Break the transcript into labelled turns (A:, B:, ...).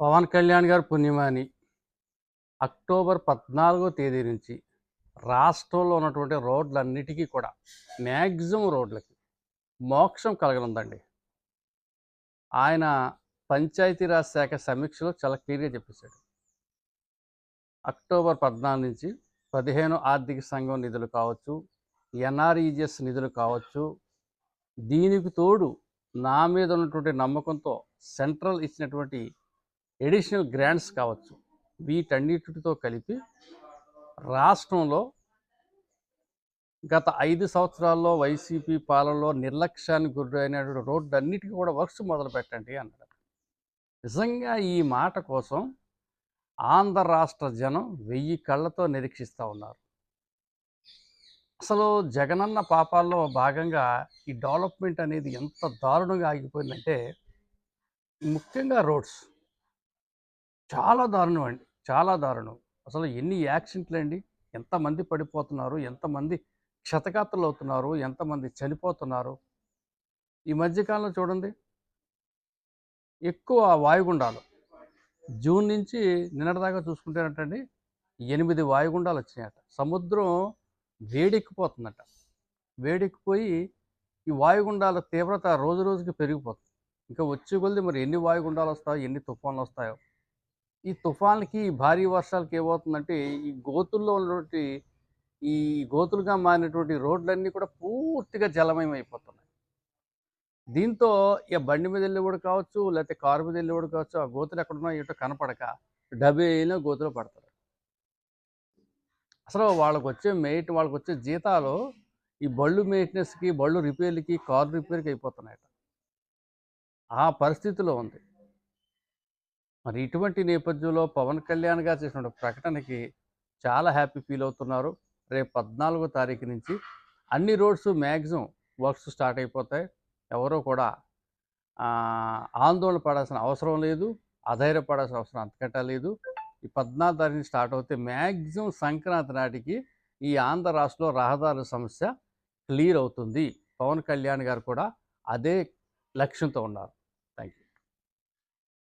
A: పవన్ కళ్యాణ్ గారు పుణ్యమాని అక్టోబర్ పద్నాలుగో తేదీ నుంచి రాష్ట్రంలో ఉన్నటువంటి రోడ్లన్నిటికీ కూడా మ్యాక్సిమం రోడ్లకి మోక్షం కలగనుందండి. ఆయన పంచాయతీరాజ్ శాఖ సమీక్షలో చాలా క్లియర్గా చెప్పేశాడు. అక్టోబర్ పద్నాలుగు నుంచి పదిహేను ఆర్థిక సంఘం నిధులు కావచ్చు ఎన్ఆర్ఈజిఎస్ నిధులు కావచ్చు దీనికి తోడు నా మీద ఉన్నటువంటి నమ్మకంతో సెంట్రల్ ఇచ్చినటువంటి ఎడిషనల్ గ్రాంట్స్ కావచ్చు. వీటన్నిటితో కలిపి రాష్ట్రంలో గత ఐదు సంవత్సరాల్లో వైసీపీ పాలనలో నిర్లక్ష్యానికి గురైనటువంటి రోడ్డు అన్నిటికీ కూడా వర్క్స్ మొదలు పెట్టండి అన్నాడు. నిజంగా ఈ మాట కోసం ఆంధ్ర రాష్ట్ర జనం వెయ్యి కళ్ళతో నిరీక్షిస్తూ ఉన్నారు. అసలు జగనన్న పాపాల్లో భాగంగా ఈ డెవలప్మెంట్ అనేది ఎంత దారుణంగా ఆగిపోయిందంటే ముఖ్యంగా రోడ్స్. చాలా దారుణం అండి. చాలా దారుణం. అసలు ఎన్ని యాక్సిడెంట్లు అండి ఎంతమంది పడిపోతున్నారు. ఎంతమంది క్షతగాత్రులు అవుతున్నారు ఎంతమంది చనిపోతున్నారు. ఈ మధ్యకాలంలో చూడండి. ఎక్కువ వాయుగుండాలు. జూన్ నుంచి నిన్నటిదాకా చూసుకుంటేనటండి ఎనిమిది వాయుగుండాలు వచ్చినాయట. సముద్రం వేడెక్కిపోతుందట. వేడెక్కిపోయి ఈ వాయుగుండాల తీవ్రత రోజు రోజుకి పెరిగిపోతుంది. ఇంకా వచ్చే కొద్ది మరి ఎన్ని వాయుగుండాలు వస్తాయో ఎన్ని తుఫాన్లు వస్తాయో ఈ తుఫాన్కి భారీ వర్షాలకి ఏమవుతుందంటే ఈ గోతుల్లో ఉన్నటువంటి ఈ గోతులుగా మారినటువంటి రోడ్లన్నీ కూడా పూర్తిగా జలమయం అయిపోతున్నాయి దీంతో ఇక బండి మీద వెళ్ళేవాడు కావచ్చు లేకపోతే కారు మీద వెళ్ళేవాడు కావచ్చు ఆ గోతులు ఎక్కడున్నా ఏటో కనపడక డబ్బే అయినా గోతులు పడతారు. అసలు వాళ్ళకి వచ్చే మెయిట్ వాళ్ళకి వచ్చే జీతాలు ఈ బళ్ళు మెయింటెనెన్స్కి బళ్ళు రిపేర్లకి కారు రిపేర్కి అయిపోతున్నాయట. ఆ పరిస్థితిలో ఉంది. మరి ఇటువంటి నేపథ్యంలో పవన్ కళ్యాణ్ గారు చేసిన ప్రకటనకి చాలా హ్యాపీ ఫీల్ అవుతున్నారు. రేపు పద్నాలుగో తారీఖు నుంచి అన్ని రోడ్స్ మ్యాక్సిమం వర్క్స్ స్టార్ట్ అయిపోతాయి. ఎవరో కూడా ఆందోళన పడాల్సిన అవసరం లేదు. అధైర్యపడాల్సిన అవసరం అంతకంటే లేదు. ఈ పద్నాలుగు తారీఖు స్టార్ట్ అవుతే మ్యాక్సిమం సంక్రాంతి నాటికి ఈ ఆంధ్ర రాష్ట్రంలో రహదారుల సమస్య క్లియర్ అవుతుంది. పవన్ కళ్యాణ్ గారు కూడా అదే లక్ష్యంతో ఉన్నారు.